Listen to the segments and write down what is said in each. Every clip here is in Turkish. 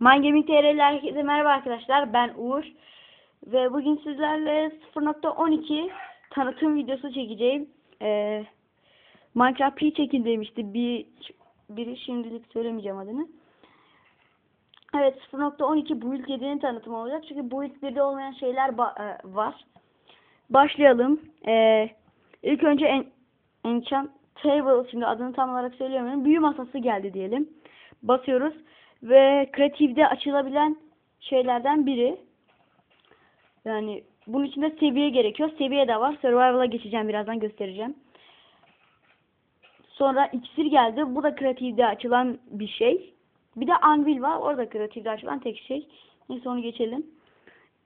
MyGaming TR'li herkese merhaba arkadaşlar. Ben Uğur. Ve bugün sizlerle 0.12 tanıtım videosu çekeceğim. Ee, Minecraft P çekin demişti. Bir, biri şimdilik söylemeyeceğim adını. Evet 0.12 Build 7'nin tanıtımı olacak. Çünkü Build 1'de olmayan şeyler ba- e, var. Başlayalım. Ee, ilk önce en Enchant Table şimdi adını tam olarak söyleyemiyorum. Büyü masası geldi diyelim. Basıyoruz ve kreatifde açılabilen şeylerden biri. Yani bunun içinde seviye gerekiyor. Seviye de var. Survival'a geçeceğim birazdan göstereceğim. Sonra iksir geldi. Bu da kreatifde açılan bir şey. Bir de anvil var. Orada kreatifde açılan tek şey. Neyse onu geçelim.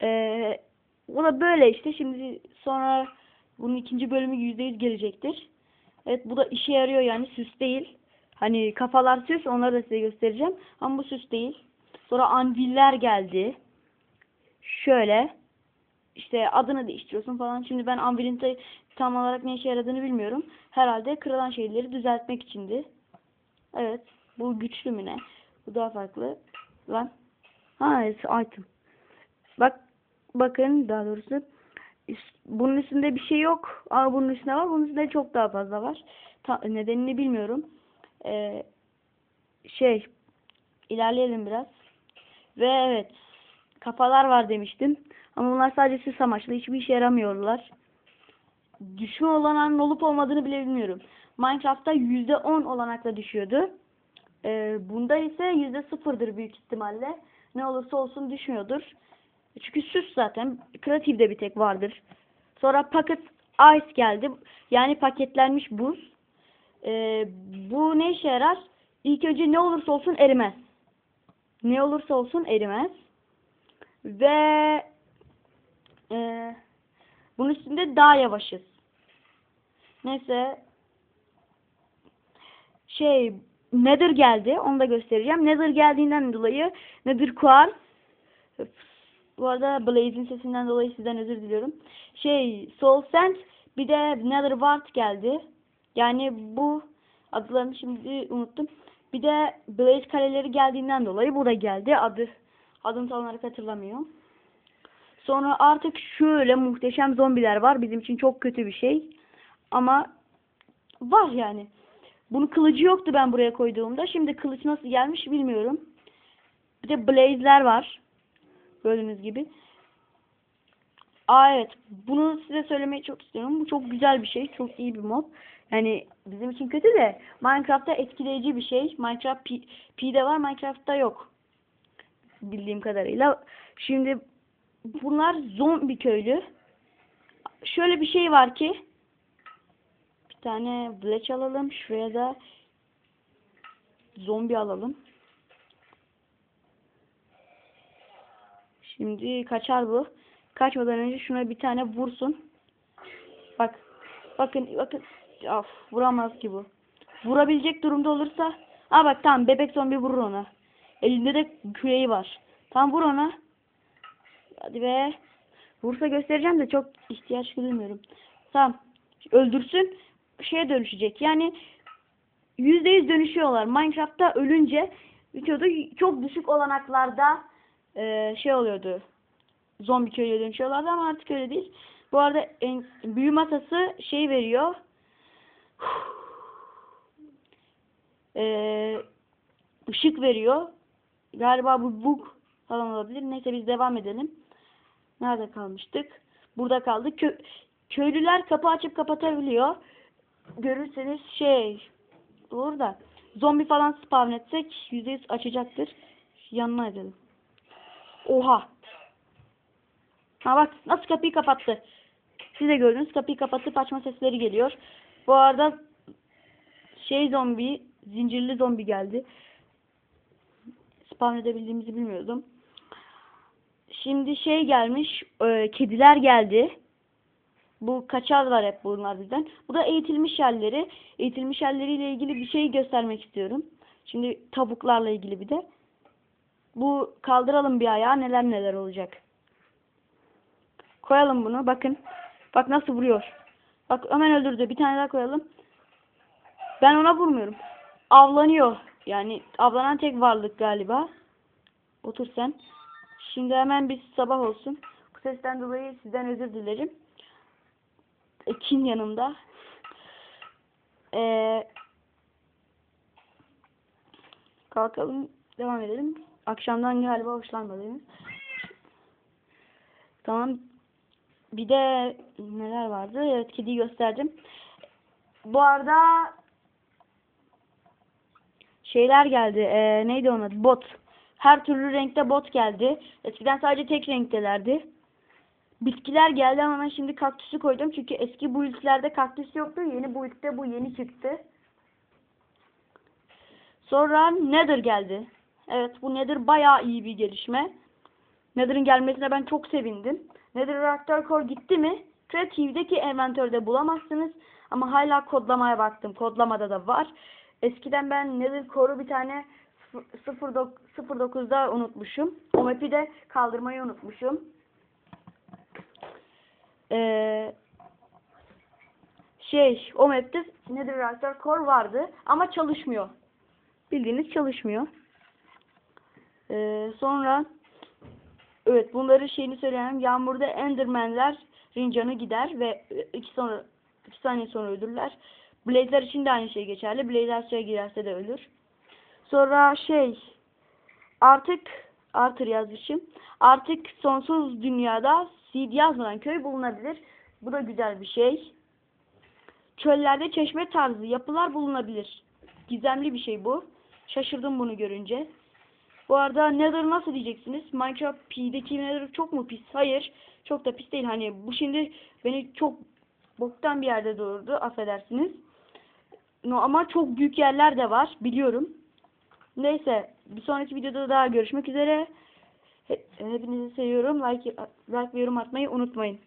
Ee, bu da böyle işte. Şimdi sonra bunun ikinci bölümü %100 gelecektir. Evet bu da işe yarıyor yani süs değil. Hani kafalar süs onları da size göstereceğim. Ama bu süs değil. Sonra anviller geldi. Şöyle. işte adını değiştiriyorsun falan. Şimdi ben anvilin tam olarak ne işe yaradığını bilmiyorum. Herhalde kırılan şeyleri düzeltmek içindi. Evet. Bu güçlü mü ne? Bu daha farklı. Lan. Ha evet, item. Bak bakın daha doğrusu bunun üstünde bir şey yok. Ama bunun üstünde var. Bunun üstünde çok daha fazla var. Ta- nedenini bilmiyorum. Ee, şey ilerleyelim biraz. Ve evet kafalar var demiştim. Ama bunlar sadece süs amaçlı. Hiçbir işe yaramıyorlar. Düşme olanağının olup olmadığını bile bilmiyorum. Minecraft'ta %10 olanakla düşüyordu. Ee, bunda ise %0'dır büyük ihtimalle. Ne olursa olsun düşmüyordur. Çünkü süs zaten. Kreatifde bir tek vardır. Sonra Pocket Ice geldi. Yani paketlenmiş buz. Ee, bu ne işe yarar? İlk önce ne olursa olsun erimez. Ne olursa olsun erimez. Ve e, bunun üstünde daha yavaşız. Neyse şey Nether geldi. Onu da göstereceğim. Nether geldiğinden dolayı Nether Quartz bu arada Blaze'in sesinden dolayı sizden özür diliyorum. Şey Soul Sand bir de Nether Wart geldi. Yani bu adlarını şimdi unuttum. Bir de Blaze kaleleri geldiğinden dolayı bu da geldi. Adı adını tam olarak hatırlamıyorum. Sonra artık şöyle muhteşem zombiler var. Bizim için çok kötü bir şey. Ama var yani. Bunun kılıcı yoktu ben buraya koyduğumda. Şimdi kılıç nasıl gelmiş bilmiyorum. Bir de blaze'ler var. Gördüğünüz gibi. Aa evet. Bunu size söylemeyi çok istiyorum. Bu çok güzel bir şey. Çok iyi bir mod. Yani bizim için kötü de Minecraft'ta etkileyici bir şey. Minecraft P- P'de var. Minecraft'ta yok. Bildiğim kadarıyla. Şimdi bunlar zombi köylü. Şöyle bir şey var ki bir tane Bleach alalım. Şuraya da zombi alalım. Şimdi kaçar bu. Kaçmadan önce şuna bir tane vursun. Bak. Bakın bakın. Of, vuramaz ki bu. Vurabilecek durumda olursa. Aa bak tamam bebek zombi vurur ona. Elinde de küreği var. Tamam vur ona. Hadi be. Vursa göstereceğim de çok ihtiyaç duymuyorum. Tamam. Öldürsün. Şeye dönüşecek. Yani yüzde yüz dönüşüyorlar. Minecraft'ta ölünce videoda çok düşük olanaklarda şey oluyordu. Zombi köylüye dönüşüyorlardı ama artık öyle değil. Bu arada en, büyü masası şey veriyor. E, ışık veriyor. Galiba bu bug falan olabilir. Neyse biz devam edelim. Nerede kalmıştık? Burada kaldık. Kö köylüler kapı açıp kapatabiliyor. Görürseniz şey olur da zombi falan spawn etsek %100 açacaktır. Yanına edelim. Oha. Ha bak nasıl kapıyı kapattı. Siz de gördünüz kapıyı kapatıp açma sesleri geliyor. Bu arada şey zombi, zincirli zombi geldi. Spawn edebildiğimizi bilmiyordum. Şimdi şey gelmiş, e, kediler geldi. Bu kaçar hep bunlar bizden. Bu da eğitilmiş yerleri. Eğitilmiş yerleriyle ilgili bir şey göstermek istiyorum. Şimdi tavuklarla ilgili bir de. Bu kaldıralım bir ayağa neler neler olacak. Koyalım bunu bakın. Bak nasıl vuruyor. Bak hemen öldürdü. Bir tane daha koyalım. Ben ona vurmuyorum. Avlanıyor. Yani avlanan tek varlık galiba. Otur sen. Şimdi hemen bir sabah olsun. Bu sesten dolayı sizden özür dilerim. Ekin yanımda. Ee, kalkalım. Devam edelim. Akşamdan galiba hoşlanmadınız. Tamam. Bir de neler vardı? Evet kediyi gösterdim. Bu arada şeyler geldi. Ee, neydi onun adı? Bot. Her türlü renkte bot geldi. Eskiden sadece tek renktelerdi. Bitkiler geldi ama ben şimdi kaktüsü koydum. Çünkü eski build'lerde kaktüs yoktu. Yeni build'de bu yeni çıktı. Sonra Nether geldi. Evet bu Nether bayağı iyi bir gelişme. Nether'ın gelmesine ben çok sevindim. Nether Reactor Core gitti mi? Creative'deki envantörde bulamazsınız. Ama hala kodlamaya baktım. Kodlamada da var. Eskiden ben Nether Core'u bir tane 09'da unutmuşum. O map'i de kaldırmayı unutmuşum. Ee, şey o map'te Nether Reactor Core vardı ama çalışmıyor. Bildiğiniz çalışmıyor. Ee, sonra evet bunları şeyini söyleyeyim. Yağmurda Enderman'ler canı gider ve iki sonra iki saniye sonra ölürler. Blaze'ler için de aynı şey geçerli. Blaze'ler suya girerse de ölür. Sonra şey artık artır yazmışım. Artık sonsuz dünyada seed yazmadan köy bulunabilir. Bu da güzel bir şey. Çöllerde çeşme tarzı yapılar bulunabilir. Gizemli bir şey bu. Şaşırdım bunu görünce. Bu arada Nether nasıl diyeceksiniz? Minecraft P'deki Nether çok mu pis? Hayır. Çok da pis değil. Hani bu şimdi beni çok boktan bir yerde doğurdu. Affedersiniz. No, ama çok büyük yerler de var. Biliyorum. Neyse. Bir sonraki videoda daha görüşmek üzere. Hepinizi seviyorum. Like, like ve yorum atmayı unutmayın.